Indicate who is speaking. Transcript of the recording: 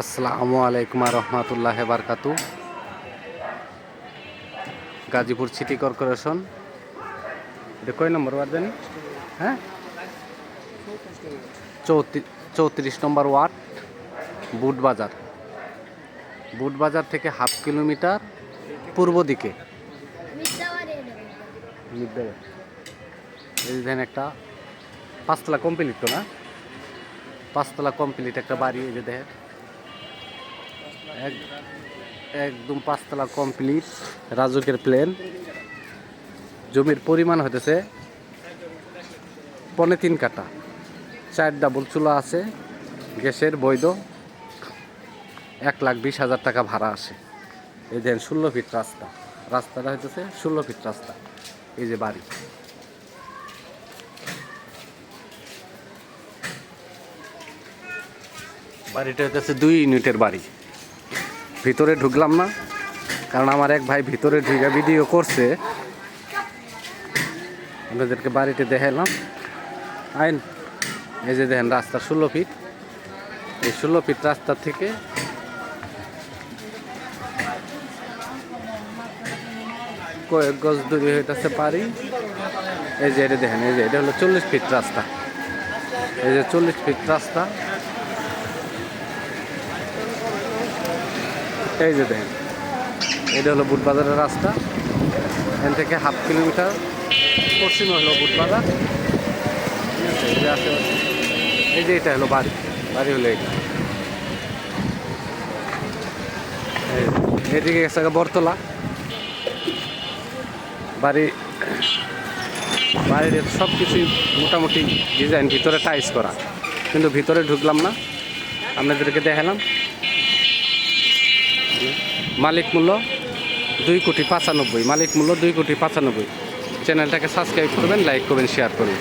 Speaker 1: আসসালামু আলাইকুম রহমতুল্লাহ বারকাতু গাজীপুর সিটি কর্পোরেশন। এটা কয় নম্বর ওয়ার্ড জানি? হ্যাঁ? চৌত্রিশ নম্বর ওয়ার্ড বুট বাজার বুট বাজার থেকে হাফ কিলোমিটার পূর্ব দিকে। একটা পাঁচতলা কমপ্লিট তো না? পাঁচতলা কমপ্লিট একটা বাড়ি এই যে দেখেন। একদম পাঁচতলা কমপ্লিট রাজুকের প্লেন জমির পরিমাণ হতেছে পনে তিন কাটা চার ডাবল চুলা আছে, গ্যাসের বৈধ। এক লাখ বিশ হাজার টাকা ভাড়া আসে এই দেখেন, ষোলো ফিট রাস্তা। রাস্তাটা হইতেছে ষোলো ফিট রাস্তা। এই যে বাড়ি। বাড়িটা হইতেছে দুই ইউনিটের বাড়ি। ভিতরে ঢুকলাম না, কারণ আমার এক ভাই ভিতরে ঢুকে ভিডিও করছে। আপনাদেরকে বাড়িতে দেখালাম আইন, এই যে দেখেন রাস্তা ষোলো ফিট এই ষোলো ফিট রাস্তা থেকে কয়েক গজ দূরে হইতেছে পারি এই যে এটা দেখেন, এই যে এটা হলো চল্লিশ ফিট রাস্তা। এই যে চল্লিশ ফিট রাস্তা। এই যে দেখেন, এটা হলো বুটবাজারের রাস্তা। এখান থেকে হাফ কিলোমিটার পশ্চিমে হলো বুটবাজার। এই যে এটা হলো বাড়ি বাড়ি হলো এটা। এদিকে গেছে বরতলা। বাড়ি, বাড়ির সব কিছুই মোটামুটি ডিজাইন ভিতরে টাইস করা। কিন্তু ভিতরে ঢুকলাম না। আপনাদেরকে দেখালাম। মালিক মূল্য দুই কোটি পঁচানব্বই। মালিক মূল্য দুই কোটি পঁচানব্বই। চ্যানেলটাকে সাবস্ক্রাইব করবেন লাইক করবেন শেয়ার করবেন।